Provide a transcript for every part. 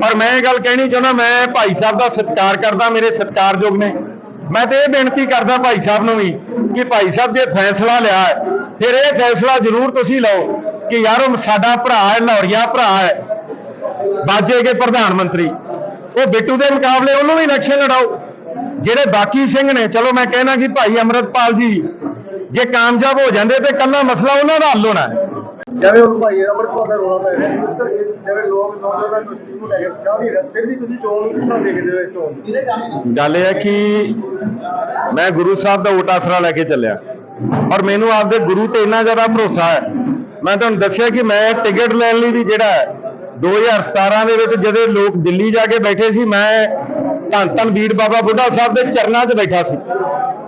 ਪਰ ਮੈਂ ਇਹ ਗੱਲ ਕਹਿਣੀ ਚਾਹੁੰਦਾ, ਮੈਂ ਭਾਈ ਸਾਹਿਬ ਦਾ ਸਤਿਕਾਰ ਕਰਦਾ, ਮੇਰੇ ਸਤਿਕਾਰਯੋਗ ਨੇ। ਮੈਂ ਤੇ ਇਹ ਬੇਨਤੀ ਕਰਦਾ ਭਾਈ ਸਾਹਿਬ ਨੂੰ ਵੀ ਕਿ ਭਾਈ ਸਾਹਿਬ ਜੇ ਫੈਸਲਾ ਲਿਆ ਹੈ, ਫਿਰ ਇਹ ਫੈਸਲਾ ਜ਼ਰੂਰ ਤੁਸੀਂ ਲਓ ਕਿ ਯਾਰ ਉਹ ਸਾਡਾ ਭਰਾ ਹੈ, ਲਾਹੌਰੀਆ ਭਰਾ ਹੈ, ਬਾਜੇ ਕੇ ਪ੍ਰਧਾਨ ਮੰਤਰੀ। ਉਹ ਬਿੱਟੂ ਦੇ ਮੁਕਾਬਲੇ ਉਹਨੂੰ ਵੀ ਇਲੈਕਸ਼ਨ ਲੜਾਓ। ਜਿਹੜੇ ਬਾਕੀ ਸਿੰਘ ਨੇ, ਚਲੋ ਮੈਂ ਕਹਿਣਾ ਕਿ ਭਾਈ ਅਮਰਤਪਾਲ ਜੀ, ਜੇ ਕਾਮਯਾਬ ਹੋ ਜਾਂਦੇ ਤੇ ਕੱਲਾ ਮਸਲਾ ਉਹਨਾਂ ਦਾ ਹੱਲ ਹੋਣਾ ਜਿਵੇਂ ਹੁਣ ਭਾਈ ਅਮਰਪਾਲ ਦਾ ਰੋਲਾ ਪੈ ਰਿਹਾ, ਇਸ ਕਰਕੇ ਜਿਵੇਂ ਲੋਕ ਨੌਜਵਾਨਾਂ ਨੂੰ ਸਟੀਮ ਨੂੰ ਲੈ ਕੇ ਚਾਹ ਨਹੀਂ ਰਹੇ ਫਿਰ ਵੀ ਤੁਸੀਂ ਚੋਣ ਨੂੰ ਕਿਸ ਤਰ੍ਹਾਂ ਦੇਖਦੇ ਹੋ ਇਸ ਚੋਣ ਗੱਲ ਇਹ ਹੈ ਕਿ ਮੈਂ ਗੁਰੂ ਸਾਹਿਬ ਦਾ ਓਟ ਆਸਰਾ ਲੈ ਕੇ ਚੱਲਿਆ। ਔਰ ਮੈਨੂੰ ਆਪਦੇ ਗੁਰੂ ਤੇ ਇੰਨਾ ਜ਼ਿਆਦਾ ਭਰੋਸਾ ਹੈ। ਮੈਂ ਤੁਹਾਨੂੰ ਦੱਸਿਆ ਕਿ ਮੈਂ ਟਿਕਟ ਲੈਣ ਲਈ ਵੀ ਜਿਹੜਾ ਹੈ 2017 ਦੇ ਵਿੱਚ ਜਦੋਂ ਲੋਕ ਦਿੱਲੀ ਜਾ ਕੇ ਬੈਠੇ ਸੀ, ਮੈਂ ਧੰਨ ਧੰਨ ਵੀਰ ਬਾਬਾ ਬੁੱਢਾ ਸਾਹਿਬ ਦੇ ਚਰਨਾਂ 'ਚ ਬੈਠਾ ਸੀ।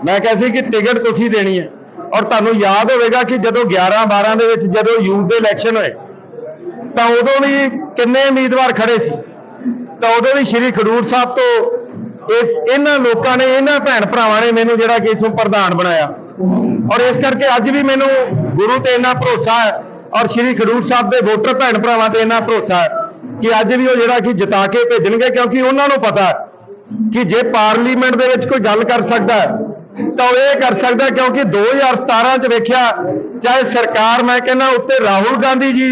ਮੈਂ ਕਿਹਾ ਸੀ ਕਿ ਟਿਕਟ ਤੁਸੀਂ ਦੇਣੀ ਹੈ। ਔਰ ਤੁਹਾਨੂੰ ਯਾਦ ਹੋਵੇਗਾ ਕਿ ਜਦੋਂ 11 12 ਦੇ ਵਿੱਚ ਜਦੋਂ ਯੂਥ ਦੇ ਇਲੈਕਸ਼ਨ ਹੋਏ ਤਾਂ ਉਦੋਂ ਵੀ ਕਿੰਨੇ ਉਮੀਦਵਾਰ ਖੜੇ ਸੀ? ਤਾਂ ਉਦੋਂ ਵੀ ਸ਼੍ਰੀ ਖਡੂਰ ਸਾਹਿਬ ਤੋਂ ਇਸ ਇਹਨਾਂ ਲੋਕਾਂ ਨੇ ਇਹਨਾਂ ਭੈਣ ਭਰਾਵਾਂ ਨੇ ਮੈਨੂੰ ਜਿਹੜਾ ਕਿ ਇਥੋਂ ਪ੍ਰਧਾਨ ਬਣਾਇਆ। ਔਰ ਇਸ ਕਰਕੇ ਅੱਜ ਵੀ ਮੈਨੂੰ ਗੁਰੂ ਤੇ ਇੰਨਾ ਭਰੋਸਾ ਹੈ ਔਰ ਸ਼੍ਰੀ ਖਡੂਰ ਸਾਹਿਬ ਦੇ ਵੋਟਰ ਭੈਣ ਭਰਾਵਾਂ ਤੇ ਇੰਨਾ ਭਰੋਸਾ ਹੈ ਕਿ ਅੱਜ ਵੀ ਉਹ ਜਿਹੜਾ ਕਿ ਜਿਤਾ ਕੇ ਭੇਜਣਗੇ ਕਿਉਂਕਿ ਉਹਨਾਂ ਨੂੰ ਪਤਾ ਕਿ ਜੇ ਪਾਰਲੀਮੈਂਟ ਦੇ ਵਿੱਚ ਕੋਈ ਗੱਲ ਕਰ ਸਕਦਾ ਹੈ, ਤਾਂ ਉਹ ਇਹ ਕਰ ਸਕਦਾ ਹੈ ਕਿਉਂਕਿ 2017 ਚ ਵੇਖਿਆ, ਚਾਹੇ ਸਰਕਾਰ, ਮੈਂ ਕਹਿੰਦਾ ਉੱਤੇ ਰਾਹੁਲ ਗਾਂਧੀ ਜੀ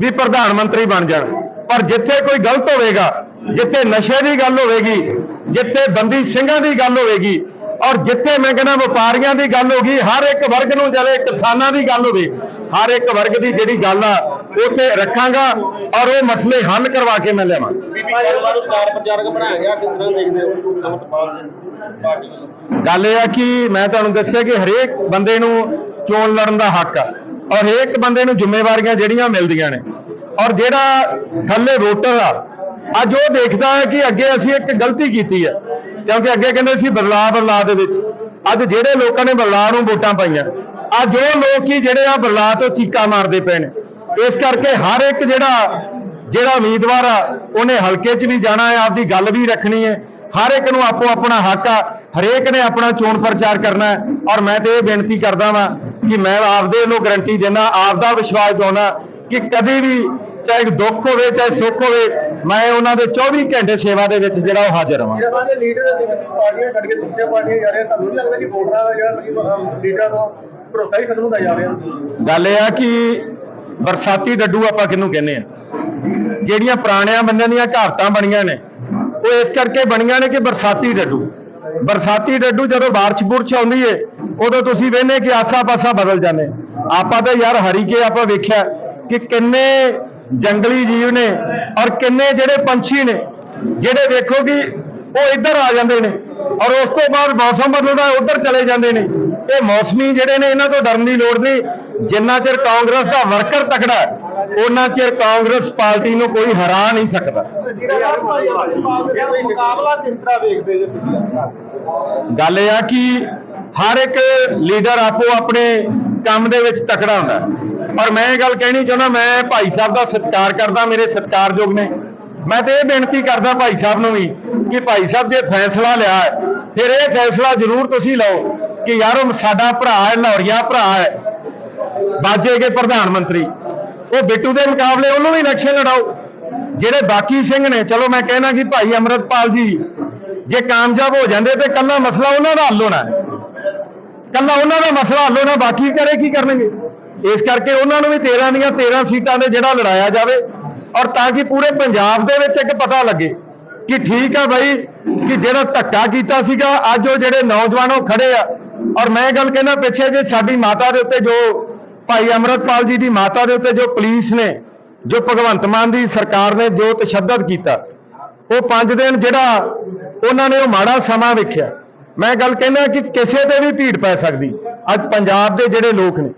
ਵੀ ਪ੍ਰਧਾਨ ਮੰਤਰੀ ਬਣ ਜਾਣ। ਪਰ ਜਿੱਥੇ ਕੋਈ ਗਲਤ ਹੋਵੇਗਾ, ਜਿੱਥੇ ਨਸ਼ੇ ਦੀ ਗੱਲ ਹੋਵੇਗੀ, ਜਿੱਥੇ ਬੰਦੀ ਸਿੰਘਾਂ ਦੀ ਗੱਲ ਹੋਵੇਗੀ, ਔਰ ਜਿੱਥੇ ਮੈਂ ਕਹਿੰਦਾ ਵਪਾਰੀਆਂ ਦੀ ਗੱਲ ਹੋਗੀ ਹਰ ਇੱਕ ਵਰਗ ਨੂੰ ਜਿਹੜੇ ਕਿਸਾਨਾਂ ਦੀ ਗੱਲ ਹੋਵੇ, ਹਰ ਇੱਕ ਵਰਗ ਦੀ ਜਿਹੜੀ ਗੱਲ ਆ, ਉੱਥੇ ਰੱਖਾਂਗਾ। ਔਰ ਉਹ ਮਸਲੇ ਹੱਲ ਕਰਵਾ ਕੇ ਮੈਂ ਲਿਆਵਾਂ। ਗੱਲ ਇਹ ਆ ਕਿ ਮੈਂ ਤੁਹਾਨੂੰ ਦੱਸਿਆ ਕਿ ਹਰੇਕ ਬੰਦੇ ਨੂੰ ਚੋਣ ਲੜਨ ਦਾ ਹੱਕ ਆ ਔਰ ਹਰੇਕ ਬੰਦੇ ਨੂੰ ਜ਼ਿੰਮੇਵਾਰੀਆਂ ਜਿਹੜੀਆਂ ਮਿਲਦੀਆਂ ਨੇ। ਔਰ ਜਿਹੜਾ ਥੱਲੇ ਵੋਟਰ ਆ ਅੱਜ ਉਹ ਦੇਖਦਾ ਹੈ ਕਿ ਅੱਗੇ ਅਸੀਂ ਇੱਕ ਗਲਤੀ ਕੀਤੀ ਹੈ ਕਿਉਂਕਿ ਅੱਗੇ ਕਹਿੰਦੇ ਸੀ ਬਦਲਾਅ ਬਦਲਾਅ ਦੇ ਵਿੱਚ। ਅੱਜ ਜਿਹੜੇ ਲੋਕਾਂ ਨੇ ਬਦਲਾਅ ਨੂੰ ਵੋਟਾਂ ਪਾਈਆਂ ਅੱਜ ਉਹ ਲੋਕ ਹੀ ਜਿਹੜੇ ਆ ਬਦਲਾਅ ਤੋਂ ਚੀਕਾਂ ਮਾਰਦੇ ਪਏ ਨੇ। ਇਸ ਕਰਕੇ ਹਰ ਇੱਕ ਜਿਹੜਾ ਜਿਹੜਾ ਉਮੀਦਵਾਰ ਆ ਉਹਨੇ ਹਲਕੇ 'ਚ ਵੀ ਜਾਣਾ ਹੈ ਆਪਦੀ ਗੱਲ ਵੀ ਰੱਖਣੀ ਹੈ। ਹਰ ਇੱਕ ਨੂੰ ਆਪੋ ਆਪਣਾ ਹੱਕ ਆ ਹਰੇਕ ਨੇ ਆਪਣਾ ਚੋਣ ਪ੍ਰਚਾਰ ਕਰਨਾ ਹੈ। ਔਰ ਮੈਂ ਤੇ ਇਹ ਬੇਨਤੀ ਕਰਦਾ ਵਾਂ ਕਿ ਮੈਂ ਆਪਦੇ ਵੱਲੋਂ ਗਰੰਟੀ ਦਿੰਦਾ ਆਪਦਾ ਵਿਸ਼ਵਾਸ ਦਿਵਾਉਣਾ ਕਿ ਕਦੀ ਵੀ ਚਾਹੇ ਦੁੱਖ ਹੋਵੇ ਚਾਹੇ ਸੁੱਖ ਹੋਵੇ ਮੈਂ ਉਹਨਾਂ ਦੇ 24 ਘੰਟੇ ਸੇਵਾ ਦੇ ਵਿੱਚ ਜਿਹੜਾ ਉਹ ਹਾਜ਼ਰ ਹਾਂ ਜਿਹੜਾ ਸਾਡੇ ਲੀਡਰ ਦੀ ਪਾਰਟੀਆਂ ਛੱਡ ਕੇ ਦੂਸਰੀਆਂ ਪਾਰਟੀਆਂ ਜਾ ਰਹੇ ਤੁਹਾਨੂੰ ਨਹੀਂ ਲੱਗਦਾ ਕਿ ਵੋਟਰਾਂ ਦਾ ਜਿਹੜਾ ਮਤਲਬ ਲੀਡਰਾਂ ਤੋਂ ਭਰੋਸਾ ਹੀ ਖਤਮ ਹੁੰਦਾ ਜਾ ਰਿਹਾ? ਗੱਲ ਇਹ ਆ ਕਿ ਬਰਸਾਤੀ ਡੱਡੂ ਆਪਾਂ ਕਿਹਨੂੰ ਕਹਿੰਦੇ ਆ? ਜਿਹੜੀਆਂ ਪੁਰਾਣਿਆਂ ਬੰਦਿਆਂ ਦੀਆਂ ਘਾਟਾਂ ਬਣੀਆਂ ਨੇ, ਉਹ ਇਸ ਕਰਕੇ ਬਣੀਆਂ ਨੇ ਕਿ ਬਰਸਾਤੀ ਡੱਡੂ। ਬਰਸਾਤੀ ਡੱਡੂ ਜਦੋਂ ਬਾਰਿਸ਼ ਬੁਰਸ਼ ਆਉਂਦੀ ਏ, ਉਦੋਂ ਤੁਸੀਂ ਵੇਖਦੇ ਕਿ ਆਸਾ ਪਾਸਾ ਬਦਲ ਜਾਂਦੇ। ਆਪਾਂ ਤਾਂ ਯਾਰ ਹਰੀ ਕੇ ਆਪਾਂ ਵੇਖਿਆ ਕਿ ਕਿੰਨੇ ਜੰਗਲੀ ਜੀਵ ਨੇ ਔਰ ਕਿੰਨੇ ਜਿਹੜੇ ਪੰਛੀ ਨੇ, ਜਿਹੜੇ ਵੇਖੋ ਕਿ ਉਹ ਇੱਧਰ ਆ ਜਾਂਦੇ ਨੇ ਔਰ ਉਸ ਤੋਂ ਬਾਅਦ ਮੌਸਮ ਬਦਲਦਾ, ਉੱਧਰ ਚਲੇ ਜਾਂਦੇ ਨੇ। ਇਹ ਮੌਸਮੀ ਜਿਹੜੇ ਨੇ, ਇਹਨਾਂ ਤੋਂ ਡਰਨ ਦੀ ਲੋੜ ਨਹੀਂ। ਜਿੰਨਾ ਚਿਰ ਕਾਂਗਰਸ ਦਾ ਵਰਕਰ ਤਕੜਾ ਉਹਨਾਂ ਚਿਰ ਕਾਂਗਰਸ ਪਾਰਟੀ ਨੂੰ ਕੋਈ ਹਰਾ ਨਹੀਂ ਸਕਦਾ। ਮੁਕਾਬਲਾ ਕਿਸ ਤਰ੍ਹਾਂ ਵੇਖਦੇ ਜੇ ਤੁਸੀਂ ਗੱਲ ਇਹ ਆ ਕਿ ਹਰ ਇੱਕ ਲੀਡਰ ਆਪੋ ਆਪਣੇ ਕੰਮ ਦੇ ਵਿੱਚ ਤਕੜਾ ਹੁੰਦਾ ਪਰ ਮੈਂ ਇਹ ਗੱਲ ਕਹਿਣੀ ਚਾਹੁੰਦਾ, ਮੈਂ ਭਾਈ ਸਾਹਿਬ ਦਾ ਸਤਿਕਾਰ ਕਰਦਾ, ਮੇਰੇ ਸਤਿਕਾਰਯੋਗ ਨੇ। ਮੈਂ ਤੇ ਇਹ ਬੇਨਤੀ ਕਰਦਾ ਭਾਈ ਸਾਹਿਬ ਨੂੰ ਵੀ ਕਿ ਭਾਈ ਸਾਹਿਬ ਜੇ ਫੈਸਲਾ ਲਿਆ ਫਿਰ ਇਹ ਫੈਸਲਾ ਜ਼ਰੂਰ ਤੁਸੀਂ ਲਓ ਕਿ ਯਾਰ ਉਹ ਸਾਡਾ ਭਰਾ ਹੈ ਲਾਹੌਰੀਆ ਭਰਾ ਹੈ ਬਾਜੇ ਕੇ ਪ੍ਰਧਾਨ ਮੰਤਰੀ। ਉਹ ਬਿੱਟੂ ਦੇ ਮੁਕਾਬਲੇ ਉਹਨੂੰ ਵੀ ਇਲੈਕਸ਼ਨ ਲੜਾਓ। ਜਿਹੜੇ ਬਾਕੀ ਸਿੰਘ ਨੇ, ਚਲੋ ਮੈਂ ਕਹਿਣਾ ਕਿ ਭਾਈ ਅਮਰਤਪਾਲ ਜੀ, ਜੇ ਕਾਮਯਾਬ ਹੋ ਜਾਂਦੇ ਤੇ ਕੱਲਾ ਮਸਲਾ ਉਹਨਾਂ ਦਾ ਹੱਲ ਹੋਣਾ ਹੈ। ਕੱਲਾ ਉਹਨਾਂ ਦਾ ਮਸਲਾ ਹੱਲ ਹੋਣਾ, ਬਾਕੀ ਕਰੇ ਕੀ ਕਰਨਗੇ? ਇਸ ਕਰਕੇ ਉਹਨਾਂ ਨੂੰ ਵੀ 13 ਦੀਆਂ 13 ਸੀਟਾਂ ਦੇ ਜਿਹੜਾ ਲੜਾਇਆ ਜਾਵੇ ਔਰ ਤਾਂ ਕਿ ਪੂਰੇ ਪੰਜਾਬ ਦੇ ਵਿੱਚ ਇੱਕ ਪਤਾ ਲੱਗੇ ਕਿ ਠੀਕ ਆ ਬਾਈ, ਕਿ ਜਿਹੜਾ ਧੱਕਾ ਕੀਤਾ ਸੀਗਾ, ਅੱਜ ਉਹ ਜਿਹੜੇ ਨੌਜਵਾਨ ਉਹ ਖੜੇ ਆ। ਔਰ ਮੈਂ ਇਹ ਗੱਲ ਕਹਿੰਦਾ ਪਿੱਛੇ ਜੇ ਸਾਡੀ ਮਾਤਾ ਦੇ ਉੱਤੇ ਜੋ ਭਾਈ ਅਮਰਤਪਾਲ ਜੀ ਦੀ ਮਾਤਾ ਦੇ ਉੱਤੇ ਜੋ ਪੁਲਿਸ ਨੇ, ਜੋ ਭਗਵੰਤ ਮਾਨ ਦੀ ਸਰਕਾਰ ਨੇ ਜੋ ਤਸ਼ੱਦਦ ਕੀਤਾ, ਉਹ 5 ਦਿਨ ਜਿਹੜਾ ਉਹਨਾਂ ਨੇ ਉਹ ਮਾੜਾ ਸਮਾਂ ਵੇਖਿਆ। ਮੈਂ ਗੱਲ ਕਹਿੰਦਾ ਕਿ ਕਿਸੇ ਤੇ ਵੀ ਭੀੜ ਪੈ ਸਕਦੀ। ਅੱਜ ਪੰਜਾਬ ਦੇ ਜਿਹੜੇ ਲੋਕ ਨੇ,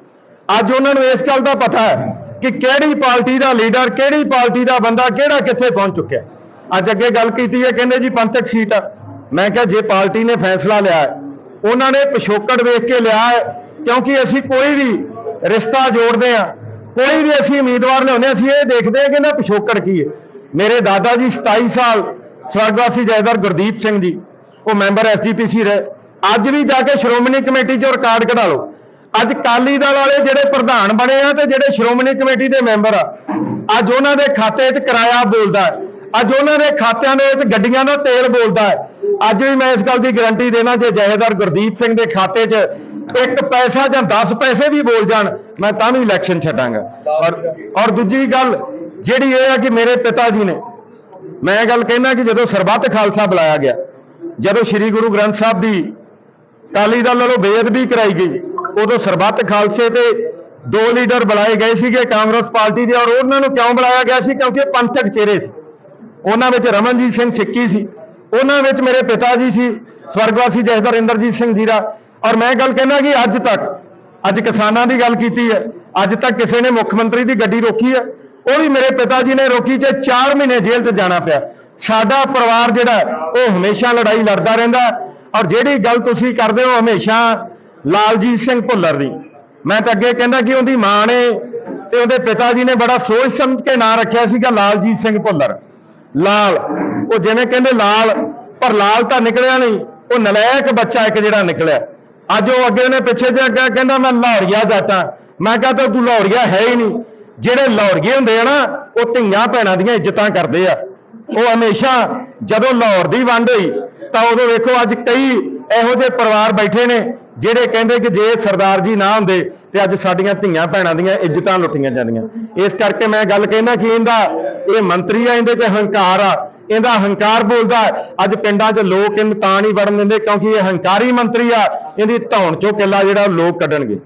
ਅੱਜ ਉਹਨਾਂ ਨੂੰ ਇਸ ਗੱਲ ਦਾ ਪਤਾ ਹੈ ਕਿ ਕਿਹੜੀ ਪਾਰਟੀ ਦਾ ਲੀਡਰ, ਕਿਹੜੀ ਪਾਰਟੀ ਦਾ ਬੰਦਾ ਕਿਹੜਾ ਕਿੱਥੇ ਪਹੁੰਚ ਚੁੱਕਿਆ। ਅੱਜ ਅੱਗੇ ਗੱਲ ਕੀਤੀ ਹੈ, ਕਹਿੰਦੇ ਜੀ ਪੰਥਕ ਸੀਟ ਆ। ਮੈਂ ਕਿਹਾ ਜੇ ਪਾਰਟੀ ਨੇ ਫੈਸਲਾ ਲਿਆ ਉਹਨਾਂ ਨੇ ਪਿਛੋਕੜ ਵੇਖ ਕੇ ਲਿਆ ਹੈ, ਕਿਉਂਕਿ ਅਸੀਂ ਕੋਈ ਵੀ ਰਿਸ਼ਤਾ ਜੋੜਦੇ ਆ। ਕੋਈ ਵੀ ਅਸੀਂ ਉਮੀਦਵਾਰ ਲਿਆਉਂਦੇ ਹਾਂ, ਅਸੀਂ ਇਹ ਦੇਖਦੇ ਹਾਂ ਕਿ ਇਹਦਾ ਪਿਛੋਕੜ ਕੀ ਹੈ। ਮੇਰੇ ਦਾਦਾ ਜੀ 27 ਸਾਲ ਸਵਰਗਵਾਸੀ ਜੈਦਾਰ ਗੁਰਦੀਪ ਸਿੰਘ ਜੀ ਉਹ ਮੈਂਬਰ ਐਸਜੀਪੀਸੀ ਰਹੇ। ਅੱਜ ਵੀ ਜਾ ਕੇ ਸ਼੍ਰੋਮਣੀ ਕਮੇਟੀ 'ਚੋਂ ਰਿਕਾਰਡ ਕਢਾ ਲਓ। ਅੱਜ ਕਾਲੀ ਦਲ ਵਾਲੇ ਜਿਹੜੇ ਪ੍ਰਧਾਨ ਬਣੇ ਆ ਤੇ ਜਿਹੜੇ ਸ਼੍ਰੋਮਣੀ ਕਮੇਟੀ ਦੇ ਮੈਂਬਰ ਆ ਅੱਜ ਉਹਨਾਂ ਦੇ ਖਾਤੇ 'ਚ ਕਿਰਾਇਆ ਬੋਲਦਾ ਹੈ। ਅੱਜ ਉਹਨਾਂ ਦੇ ਖਾਤਿਆਂ ਦੇ ਵਿੱਚ ਗੱਡੀਆਂ ਦਾ ਤੇਲ ਬੋਲਦਾ ਹੈ। ਅੱਜ ਵੀ ਮੈਂ ਇਸ ਗੱਲ ਦੀ ਗਾਰੰਟੀ ਦੇਣਾ ਜੇ ਜਹੇਦਾਰ ਗੁਰਦੀਪ ਸਿੰਘ ਦੇ ਖਾਤੇ 'ਚ ਇੱਕ ਪੈਸਾ ਜਾਂ 10 ਪੈਸੇ ਵੀ ਬੋਲ ਜਾਣ, ਮੈਂ ਤਾਂ ਵੀ ਇਲੈਕਸ਼ਨ ਛੱਡਾਂਗਾ। ਔਰ ਔਰ ਦੂਜੀ ਗੱਲ, ਜਿਹੜੀ ਇਹ ਆ ਕਿ ਮੇਰੇ ਪਿਤਾ ਜੀ ਨੇ, ਮੈਂ ਇਹ ਗੱਲ ਕਹਿਣਾ ਕਿ ਜਦੋਂ ਸਰਬੱਤ ਖਾਲਸਾ ਬੁਲਾਇਆ ਗਿਆ, ਜਦੋਂ ਸ੍ਰੀ ਗੁਰੂ ਗ੍ਰੰਥ ਸਾਹਿਬ ਦੀ ਅਕਾਲੀ ਦਲ ਵੱਲੋਂ ਬੇਅਦਬੀ ਕਰਾਈ ਗਈ, ਉਦੋਂ ਸਰਬੱਤ ਖਾਲਸੇ ਤੇ ਦੋ ਲੀਡਰ ਬੁਲਾਏ ਗਏ ਸੀਗੇ ਕਾਂਗਰਸ ਪਾਰਟੀ ਦੇ, ਔਰ ਉਹਨਾਂ ਨੂੰ ਕਿਉਂ ਬੁਲਾਇਆ ਗਿਆ ਸੀ? ਕਿਉਂਕਿ ਇਹ ਪੰਥਕ ਚਿਹਰੇ ਸੀ। ਉਹਨਾਂ ਵਿੱਚ ਰਮਨਜੀਤ ਸਿੰਘ ਸਿੱਕੀ ਸੀ। ਉਹਨਾਂ ਵਿੱਚ ਮੇਰੇ ਪਿਤਾ ਜੀ ਸੀ, ਸਵਰਗਵਾਸੀ ਜਥੇਦਾਰ ਇੰਦਰਜੀਤ ਸਿੰਘ ਜੀਰਾ ਔਰ ਮੈਂ ਗੱਲ ਕਹਿੰਦਾ ਕਿ ਅੱਜ ਤੱਕ, ਅੱਜ ਕਿਸਾਨਾਂ ਦੀ ਗੱਲ ਕੀਤੀ ਹੈ, ਅੱਜ ਤੱਕ ਕਿਸੇ ਨੇ ਮੁੱਖ ਮੰਤਰੀ ਦੀ ਗੱਡੀ ਰੋਕੀ ਹੈ, ਉਹ ਵੀ ਮੇਰੇ ਪਿਤਾ ਜੀ ਨੇ ਰੋਕੀ ਤੇ 4 ਮਹੀਨੇ ਜੇਲ੍ਹ 'ਚ ਜਾਣਾ ਪਿਆ। ਸਾਡਾ ਪਰਿਵਾਰ ਜਿਹੜਾ ਉਹ ਹਮੇਸ਼ਾ ਲੜਾਈ ਲੜਦਾ ਰਹਿੰਦਾ ਔਰ ਜਿਹੜੀ ਗੱਲ ਤੁਸੀਂ ਕਰਦੇ ਹੋ ਹਮੇਸ਼ਾ ਲਾਲਜੀਤ ਸਿੰਘ ਭੁੱਲਰ ਦੀ। ਮੈਂ ਤਾਂ ਅੱਗੇ ਕਹਿੰਦਾ ਕਿ ਉਹਦੀ ਮਾਂ ਨੇ ਤੇ ਉਹਦੇ ਪਿਤਾ ਜੀ ਨੇ ਬੜਾ ਸੋਚ ਸਮਝ ਕੇ ਨਾਂ ਰੱਖਿਆ ਸੀਗਾ ਲਾਲਜੀਤ ਸਿੰਘ ਭੁੱਲਰ। ਲਾਲ, ਉਹ ਜਿਵੇਂ ਕਹਿੰਦੇ ਲਾਲ, ਪਰ ਲਾਲ ਤਾਂ ਨਿਕਲਿਆ ਨਹੀਂ, ਉਹ ਨਲਾਇਕ ਬੱਚਾ ਇੱਕ ਜਿਹੜਾ ਨਿਕਲਿਆ। ਅੱਜ ਉਹ ਅੱਗੇ ਨੇ ਪਿੱਛੇ ਜੇ ਕੇ ਕਹਿੰਦਾ ਮੈਂ ਲਾਹੌਰੀਆ ਜਾਟਾਂ ਮੈਂ ਕਹਤਾ ਤੂੰ ਲਾਹੌਰੀਆ ਹੈ ਹੀ ਨਹੀਂ। ਜਿਹੜੇ ਲਾਹੌਰੀਏ ਹੁੰਦੇ ਆ ਨਾ, ਉਹ ਧੀਆਂ ਭੈਣਾਂ ਦੀਆਂ ਇੱਜ਼ਤਾਂ ਕਰਦੇ ਆ। ਉਹ ਹਮੇਸ਼ਾ ਜਦੋਂ ਲਾਹੌਰ ਦੀ ਵੰਡ ਹੋਈ, ਤਾਂ ਉਦੋਂ ਵੇਖੋ ਅੱਜ ਕਈ ਇਹੋ ਜਿਹੇ ਪਰਿਵਾਰ ਬੈਠੇ ਨੇ, ਜਿਹੜੇ ਕਹਿੰਦੇ ਕਿ ਜੇ ਸਰਦਾਰ ਜੀ ਨਾ ਹੁੰਦੇ, ਤੇ ਅੱਜ ਸਾਡੀਆਂ ਧੀਆਂ ਭੈਣਾਂ ਦੀਆਂ ਇੱਜ਼ਤਾਂ ਲੁੱਟੀਆਂ ਜਾਂਦੀਆਂ। ਇਸ ਕਰਕੇ ਮੈਂ ਗੱਲ ਕਹਿਣਾ ਕਿ ਇਹਦਾ, ਇਹ ਮੰਤਰੀ ਆ, ਇਹਦੇ 'ਚ ਹੰਕਾਰ ਆ। ਇਹਦਾ ਹੰਕਾਰ ਬੋਲਦਾ ਅੱਜ ਪਿੰਡਾਂ 'ਚ ਲੋਕ ਇਹਨੂੰ ਤਾਂ ਨਹੀਂ ਵੜਨ ਦਿੰਦੇ ਕਿਉਂਕਿ ਇਹ ਹੰਕਾਰੀ ਮੰਤਰੀ ਆ। ਇਹਦੀ ਧੌਣ ਚੋਂ ਕਿੱਲਾ ਜਿਹੜਾ ਉਹ ਲੋਕ ਕੱਢਣਗੇ।